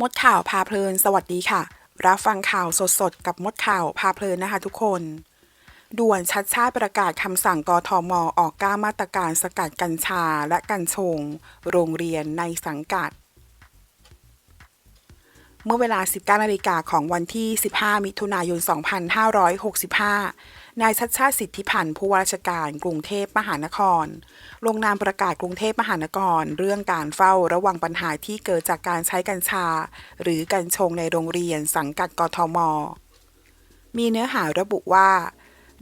มดข่าวพาเพลิน สวัสดีค่ะ รับฟังข่าวสดๆ กับมดข่าวพาเพลินนะคะทุกคน ด่วนชัดชาติประกาศคำสั่งกทมออกก้ามาตรการสกัดกัญชาและกัญชง โรงเรียนในสังกัด เมื่อเวลา 19นาฬิกาของวันที่ 15 มิถุนายน 2565 นายชัดชาติสิทธิพันธ์ผู้ว่าราชการกรุงเทพมหานคร ลงนามประกาศกรุงเทพมหานคร เรื่องการเฝ้าระวังปัญหาที่เกิดจากการใช้กัญชา หรือกัญชงในโรงเรียนสังกัดกทม มีเนื้อหาระบุว่า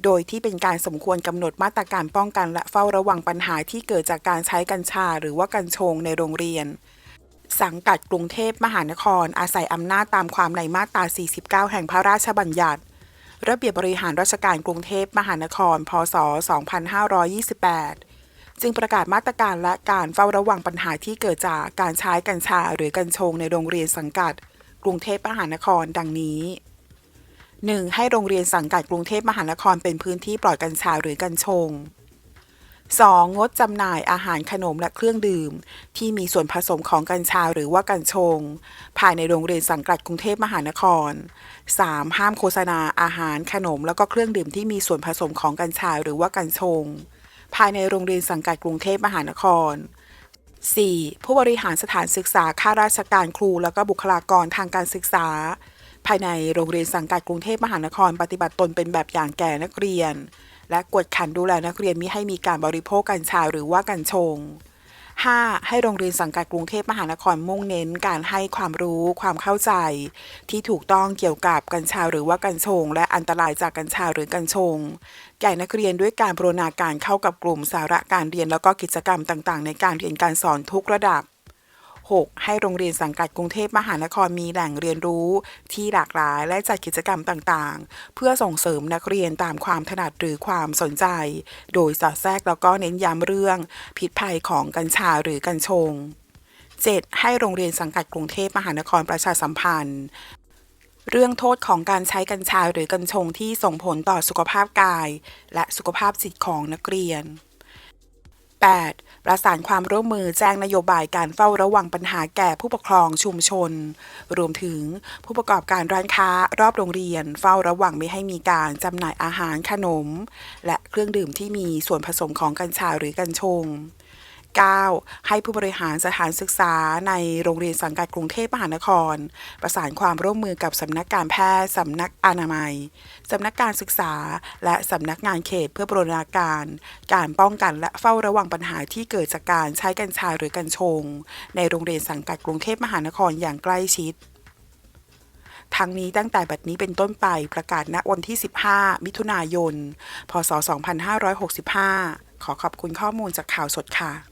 โดยที่เป็นการสมควรกำหนดมาตรการป้องกันและเฝ้าระวังปัญหาที่เกิดจากการใช้กัญชาหรือว่ากัญชงในโรงเรียน สังกัดกรุงเทพมหานคร อาศัยอำนาจตามความในมาตรา 49 แห่งพระราชบัญญัติ ระเบียบบริหารราชการกรุงเทพมหานคร พศ 2528 จึงประกาศมาตรการและการเฝ้าระวังปัญหาที่เกิดจากการใช้กัญชาหรือกัญชงในโรงเรียนสังกัด กรุงเทพมหานคร ดังนี้ 1. ให้โรงเรียนสังกัดกรุงเทพมหานครเป็นพื้นที่ปล่อดกัญชาหรือกัญชง 2. งดจำหน่ายอาหารขนมและเครื่องดื่ม ที่มีส่วนผสมของกัญชาหรือว่ากัญชง ภายในโรงเรียนสังกัดกรุงเทพมหานคร 3. ห้ามโฆษณาอาหารขนม แล้วก็เครื่องดื่มที่มีส่วนผสมของกัญชาหรือว่ากัญชง ภายในโรงเรียนสังกัดกรุงเทพมหานคร 4. ผู้บริหารสถานศึกษาข้าราชการครู แล้วก็บุคลากรทางการศึกษา ภายในโรงเรียนสังกัดกรุงเทพมหานคร ปฏิบัติตนเป็นแบบอย่างแก่นักเรียน และกวดขันดูแลนักเรียนมิให้มีการบริโภคกัญชาหรือว่ากัญชง 5. ให้โรงเรียนสังกัดกรุงเทพมหานครมุ่งเน้น การให้ความรู้ความเข้าใจ ที่ถูกต้องเกี่ยวกับกัญชาหรือว่ากัญชง และอันตรายจากกัญชาหรือกัญชง แก่นักเรียนด้วยการบรณาการเข้ากับกลุ่มสาระการเรียนแล้วก็กิจกรรมต่างๆ ในการเรียนการสอนทุกระดับ 6. ให้โรงเรียนสังกัดกรุงเทพมหานครมีแหล่งเรียนรู้ ที่หลากหลายและจัดกิจกรรมต่างๆ เพื่อส่งเสริมนักเรียนตามความถนัดหรือความสนใจ โดยสอดแทรกแล้วก็เน้นย้ำเรื่อง พิษภัยของกัญชาหรือกัญชง 7. ให้โรงเรียนสังกัดกรุงเทพมหานครประชาสัมพันธ์เรื่องโทษของการใช้กัญชาหรือกัญชงที่ส่งผลต่อสุขภาพกาย และสุขภาพจิตของนักเรียน 8. ประสานความร่วมมือแจ้งนโยบายการเฝ้าระวังปัญหาแก่ผู้ปกครองชุมชน รวมถึงผู้ประกอบการร้านค้ารอบโรงเรียน เฝ้าระวังไม่ให้มีการจำหน่ายอาหารขนม และเครื่องดื่มที่มีส่วนผสมของกัญชาหรือกัญชง 9. ให้ผู้บริหารสถานศึกษาในโรงเรียนสังกัดกรุงเทพมหานคร ประสานความร่วมมือกับสำนักการแพทย์สำนักอนามัยสำนักการศึกษา และสำนักงานเขตเพื่อบรณาการ การป้องกันและเฝ้าระวังปัญหาที่เกิดจากการใช้กัญชาหรือกัญชง ในโรงเรียนสังกัดกรุงเทพมหานครอย่างใกล้ชิดทั้งนี้ตั้งแต่บัดนี้เป็นต้นไปประกาศณวันที่ 15 มิถุนายน พศ 2565 ขอขอบคุณข้อมูลจากข่าวสดค่ะ